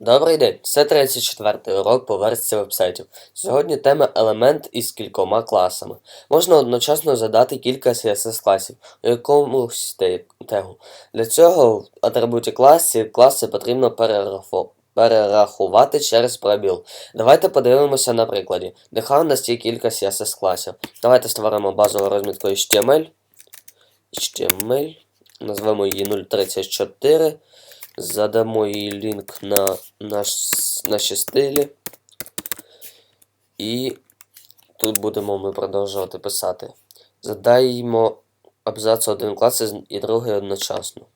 Добрий день, це 34-й урок по версії вебсайтів. Сьогодні тема елемент із кількома класами. Можна одночасно задати кілька CSS класів у якомусь тегу. Для цього в атрибуті класі класи потрібно перераху- перерахувати через пробіл. Давайте подивимося на прикладі. Нехай у нас є кілька CSS класів. Давайте створимо базову розмітку HTML. HTML. Назвемо її 034. Задамо їй лінк на наш, наші стилі. І тут будемо ми продовжувати писати. Задаємо абзац один клас і- другий одночасно.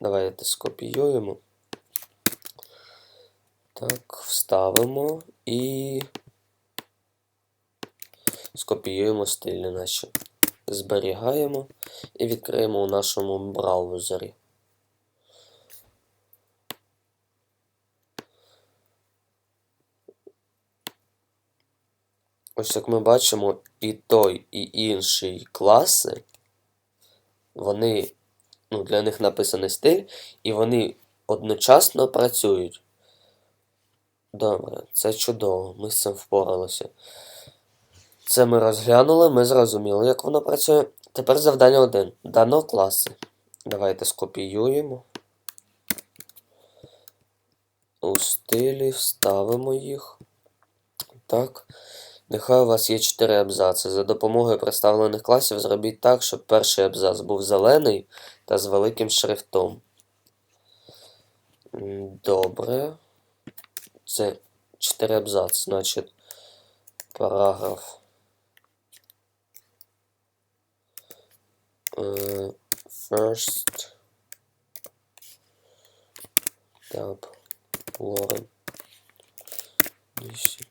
Давайте скопіюємо. Так, вставимо і скопіюємо стилі наші. Зберігаємо і відкриємо у нашому браузері. Ось як ми бачимо, і той, і інший класи, вони, ну, для них написаний стиль, і вони одночасно працюють. Добре, це чудово, ми з цим впоралися. Це ми розглянули, ми зрозуміли, як воно працює. Тепер завдання 1. Дано класи. Давайте скопіюємо. У стилі вставимо їх. Так. Нехай у вас є 4 абзаци. За допомогою представлених класів зробіть так, щоб перший абзац був зелений та з великим шрифтом. Добре. Це 4 абзац, значить параграф. Е, First tab Lauren 10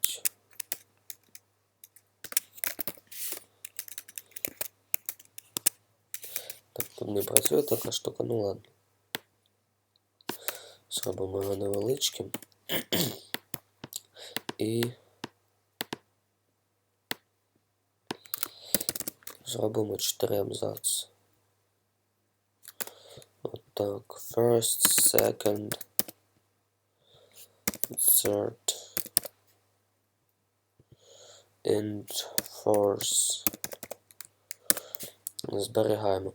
Так, тут не працює така штука, ну ладно. Зробимо його невеличким. І зробимо 4 абзаци. Отак. First, second, third, and fourth. Зберігаємо.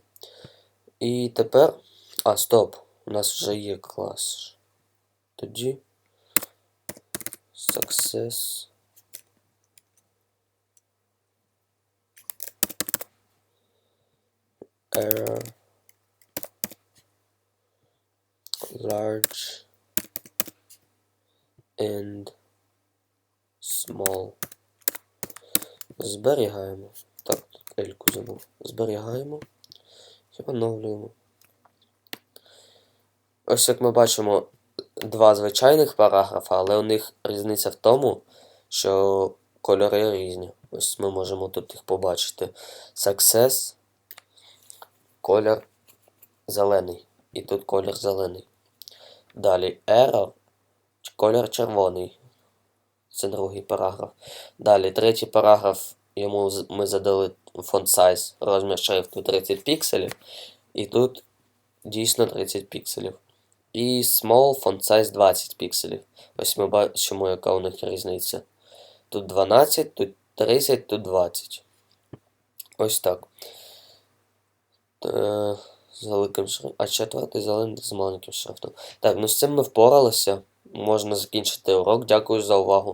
І тепер. А, стоп. У нас вже є клас. Тоді. Success. Error. Large. And small. Зберігаємо. Так, тут Ельку забув. Зберігаємо. І оновлюємо. Ось як ми бачимо два звичайних параграфа, але у них різниця в тому, що кольори різні. Ось ми можемо тут їх побачити. Success, колір зелений. І тут колір зелений. Далі Error, колір червоний. Це другий параграф. Далі третій параграф. Йому ми задали фонд size, розмір шрифту 30 пікселів. І тут дійсно 30 пікселів. І small font size 20 пікселів. Ось ми бачимо, яка у них різниця. Тут 12, тут 30, тут 20. Ось так. З великим шрифтом. А четвертий зелений з маленьким шрифтом. Так, ну з цим ми впоралися. Можна закінчити урок. Дякую за увагу.